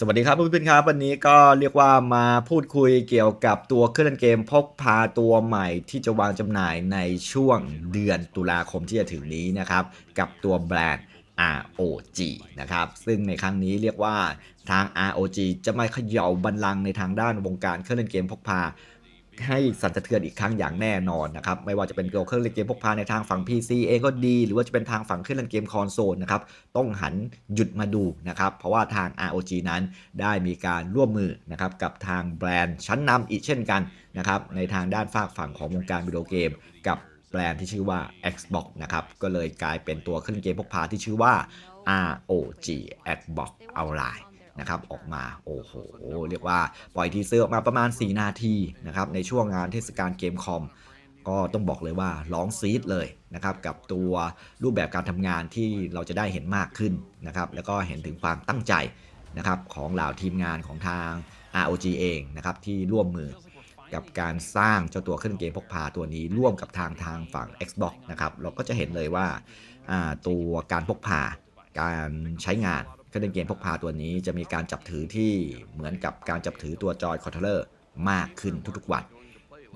สวัสดีครับเพื่อนๆครับ วันนี้ก็เรียกว่ามาพูดคุยเกี่ยวกับตัวเครื่องเกมพกพาตัวใหม่ที่จะวางจำหน่ายในช่วงเดือนตุลาคมที่จะถึงนี้นะครับ กับตัวแบรนด์ ROG นะครับ ซึ่งในครั้งนี้เรียกว่าทาง ROG จะมาเขย่าบัลลังก์ในทางด้านวงการเครื่องเล่นเกมพกพา ให้สั่นสะเทือนอีกครั้งอย่างแน่นอนนะครับ ไม่ว่าจะเป็นตัวเครื่องเล่นเกมพกพาในทางฝั่ง PC เองก็ดี หรือว่าจะเป็นทางฝั่งเครื่องเล่นเกมคอนโซลนะครับ ต้องหันหยุดมาดูนะครับ เพราะว่าทาง ROG นั้นได้มีการร่วมมือนะครับกับทางแบรนด์ชั้นนำอีกเช่นกันนะครับในทางด้านฝากฝั่งของวงการวิดีโอเกม กับแบรนด์ที่ชื่อว่า Xbox นะครับ ก็เลยกลายเป็นตัวเครื่องเล่นเกมพกพาที่ชื่อว่า ROG Xbox Online นะครับออกมาโอ้โหเรียกว่าปล่อยทีเซอร์ออกมาประมาณ 4 นาทีนะครับในช่วงงานเทศกาลเกมคอมก็ต้องบอกเลยว่าร้องซีดเลยนะครับกับตัวรูปแบบการทำงานที่เราจะได้เห็นมากขึ้นนะครับแล้วก็เห็นถึงความตั้งใจนะครับของเหล่าทีมงานของทาง ROG เองนะครับที่ร่วมมือกับการสร้างเจ้าตัวเครื่องเกมพกพาตัวนี้ร่วมกับทางทางฝั่ง Xbox นะครับเราก็จะเห็นเลยว่าอ่าตัวการพกพาการใช้งาน เครื่องเล่นเกมพกพาตัวนี้จะมีการจับถือที่เหมือนกับการจับถือตัวจอยคอนโทรลเลอร์มากขึ้นทุกๆวัน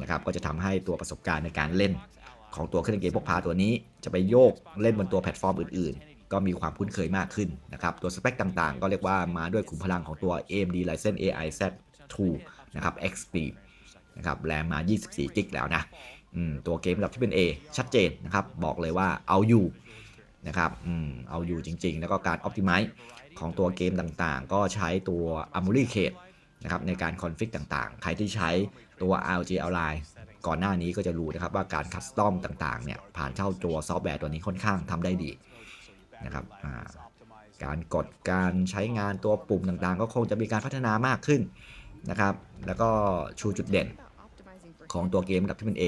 นะครับก็จะทำให้ตัวประสบการณ์ในการเล่น ของตัวเครื่องเล่นเกมพกพาตัวนี้ จะไปโยกเล่นบนตัวแพลตฟอร์มอื่น ๆ ก็มีความคุ้นเคยมากขึ้นนะครับตัวสเปคต่างๆ ก็เรียกว่ามาด้วยขุมพลังของตัว AMD Ryzen AI Z2 นะครับ XP นะครับแรมมา 24 กิกแล้วนะอืมตัวเกมระดับที่เป็น A ชัดเจนนะครับ บอกเลยว่าเอาอยู่นะครับอืมเอาอยู่จริง ๆ แล้วก็การ Optimize ของตัวเกมต่างๆ ก็ใช้ตัว Armory Case นะครับในการคอนฟิกต่างๆ ใครที่ใช้ตัว ROG Ally ก่อนหน้านี้ก็จะรู้นะครับว่าการคัสตอมต่างๆเนี่ยผ่านเข้าตัวซอฟต์แวร์ตัวนี้ค่อนข้างทำได้ดีนะครับการกดการใช้งานตัวปุ่มต่างๆ ก็คงจะมีการพัฒนามากขึ้นนะครับแล้วก็ชูจุดเด่นของตัวเกมระดับที่เป็น A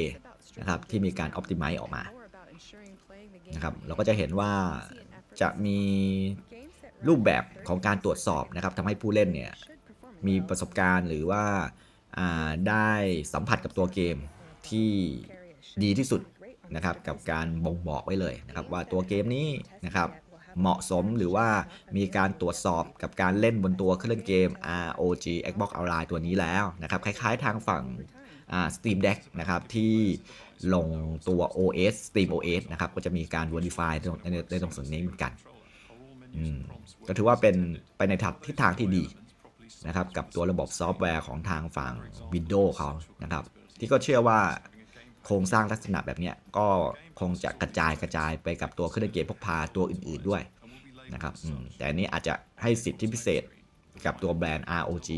นะครับที่มีการ Optimize ออกมานะครับเราก็จะเห็นว่าจะมี รูปแบบของการตรวจสอบนะครับทำให้ผู้เล่นเนี่ยมีประสบการณ์หรือว่าาได้สัมผัสกับตัวเกมที่ดีที่สุดนะครับกับการบ่งบอกไว้เลยนะครับว่าตัวเกมนี้นะครับเหมาะสมหรือว่ามีการตรวจสอบกับการเล่นบนตัวเครื่องเกม ROG Xbox Online ตัวนี้แล้วนะครับคล้ายๆทางฝั่ง Steam Deck นะครับที่ลงตัว OS Steam OS นะครับก็จะมีการ Verify ในตรงในตรงส่วนนี้เหมือนกัน ก็ถือว่าเป็นไปในทิศทางที่ดีนะครับกับตัวระบบซอฟต์แวร์ของทางฝั่ง Windows เขานะครับ ที่ก็เชื่อว่าโครงสร้างลักษณะแบบนี้ก็คงจะกระจายกระจายไปกับตัวเครื่องเล่นเกมพกพาตัวอื่นๆด้วยนะครับแต่อันนี้อาจจะให้สิทธิพิเศษกับตัวแบรนด์ ROG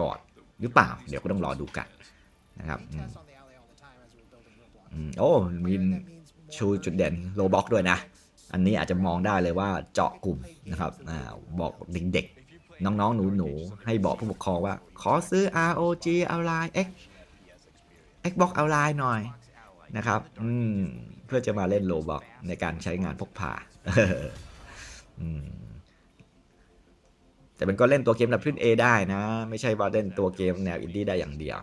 ก่อนหรือเปล่า เดี๋ยวก็ต้องรอดูกันนะครับอโอ้มีชูจุดเด่นโลบ็อกด้วยนะ อันนี้อาจจะมองได้เลยว่าเจาะกลุ่มนะครับอบอกเด็กๆ น้องๆ หนูๆ ให้บอกผู้ปกครองว่า ขอซื้อ ROG Online X Xbox Online หน่อยนะครับอืมเพื่อจะมาเล่นโลบอกในการใช้งานพกพาแต่เป็นก็เล่นตัวเกมแบบพื้น A ได้นะ ไม่ใช่ว่าเล่นตัวเกมแนวอินดี้ได้อย่างเดียว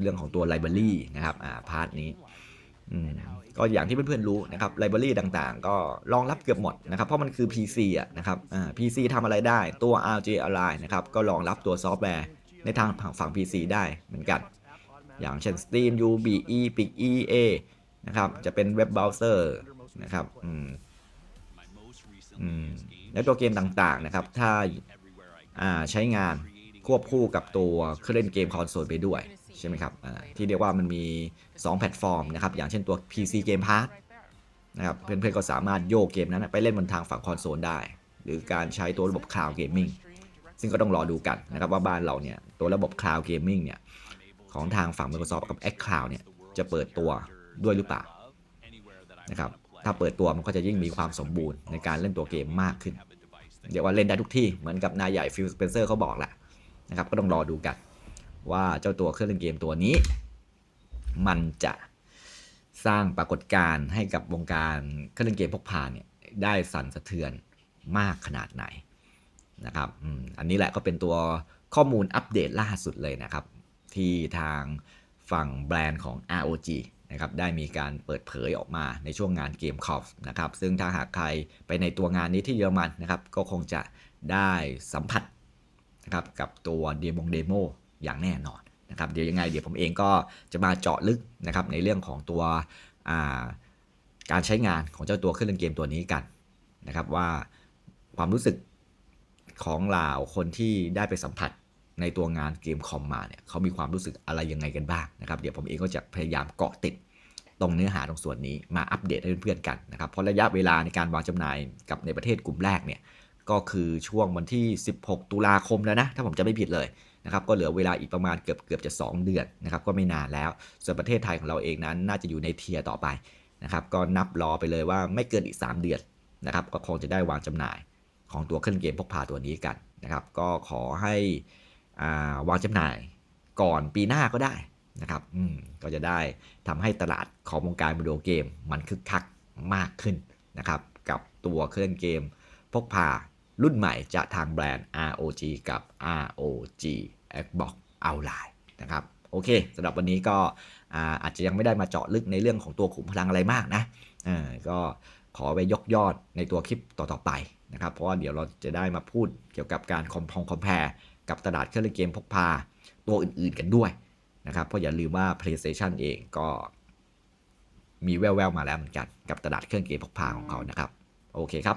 เรื่องของตัวไลบรารีนะครับอ่าพาร์ทนี้ ก็อย่างที่เพื่อนๆรู้นะครับไลบรารีต่างๆ ก็รองรับเกือบหมดนะครับเพราะมันคือ PC อะนะครับอ่า PC ทำอะไรได้ตัว RGLI นะครับก็รองรับตัวซอฟต์แวร์ในทางฝั่ง PC ได้เหมือนกัน อย่างเช่น Steam UBE Pic EA นะครับจะเป็นเว็บเบราว์เซอร์นะครับอืมอืมแล้วตัวเกมต่างๆนะครับถ้าอ่าใช้งานควบคู่กับตัวเครื่องเล่นเกมคอนโซลไปด้วย ใช่ไหมครับที่เรียกว่ามันมี 2 แพลตฟอร์มนะครับ อย่างเช่นตัว PC Game Pass นะครับเพื่อนๆก็สามารถโยกเกมนั้นไปเล่นบนทางฝั่งคอนโซลได้ หรือการใช้ตัวระบบ Cloud Gaming ซึ่งก็ต้องรอดูกันนะครับว่าบ้านเราเนี่ยตัวระบบ Cloud Gaming เนี่ยของทางฝั่ง Microsoft กับ X Cloud เนี่ยจะเปิดตัวด้วยหรือเปล่านะครับถ้าเปิดตัวมันก็จะยิ่งมีความสมบูรณ์ในการเล่นตัวเกมมากขึ้น เดี๋ยวว่าเล่นได้ทุกที่เหมือนกับนายใหญ่ฟิลสเปนเซอร์เขาบอกแหละนะครับก็ต้องรอดูกัน ว่าเจ้าตัวเครื่องเล่นเกมตัวนี้ มันจะสร้างปรากฏการณ์ให้กับวงการเครื่องเล่นเกมพกพาเนี่ยได้สั่นสะเทือนมากขนาดไหนนะครับอันนี้แหละก็เป็นตัวข้อมูลอัปเดตล่าสุดเลยนะครับ ที่ทางฝั่งแบรนด์ของ ROG นะครับได้มีการเปิดเผยออกมาในช่วงงานเกมคอฟนะครับซึ่งถ้าหากใครไปในตัวงานนี้ที่เยอรมันนะครับ ก็คงจะได้สัมผัสนะครับกับตัวเดโมเดโม อย่างแน่นอนนะครับเดี๋ยวยังไงเดี๋ยวผมเองก็จะมาเจาะลึกนะครับในเรื่องของตัวาการใช้งานของเจ้าตัวเครื่องเล่นเกมตัวนี้กันนะครับว่าความรู้สึกของเหล่าคนที่ได้ไปสัมผัสในตัวงานเกมคอมมาเนี่ยเขามีความรู้สึกอะไรยังไงกันบ้างนะครับเดี๋ยวผมเองก็จะพยายามเกาะติดตรงเนื้อหาตรงส่วนนี้มาอัปเดตให้เพื่อนๆกันนะครับเพราะระยะเวลาในการวางจำหน่ายกับในประเทศกลุ่มแรกเนี่ยก็คือช่วงวันที่ 16 ตุลาคมแล้วนะ ถ้าผมจะไม่ผิดเลย นะครับก็เหลือเวลาอีกประมาณเกือบเกือบจะ 2 เดือนนะครับก็ไม่นานแล้ว ส่วนประเทศไทยของเราเองนั้นน่าจะอยู่ในเทียร์ต่อไปนะครับก็นับรอไปเลยว่าไม่เกินอีก 3 เดือนนะครับก็คงจะได้วางจำหน่ายของตัวเครื่องเกมพกพาตัวนี้กันนะครับก็ขอให้อ่าวางจำหน่ายก่อนปีหน้าก็ได้นะครับอืมก็จะได้ทำให้ตลาดของวงการวิดีโอเกมมันคึกคักมากขึ้นนะครับกับตัวเครื่องเกมพกพา รุ่นใหม่จากทางแบรนด์ ROG กับ ROG Xbox Outline นะครับโอเคสำหรับวันนี้ก็อาอาจจะยังไม่ได้มาเจาะลึกในเรื่องของตัวขุมพลังอะไรมากนะก็ขอไปยกยอดในตัวคลิปต่อ ๆ ไปนะครับ เพราะว่าเดี๋ยวเราจะได้มาพูดเกี่ยวกับการคอมพองคอมแพร์กับตลาดเครื่องเล่นเกมพกพาตัวอื่นๆกันด้วยนะครับ เพราะอย่าลืมว่า PlayStation เองก็มีแววๆมาแล้วเหมือนกัน กับตลาดเครื่องเกมพกพาของเขานะครับ โอเคครับ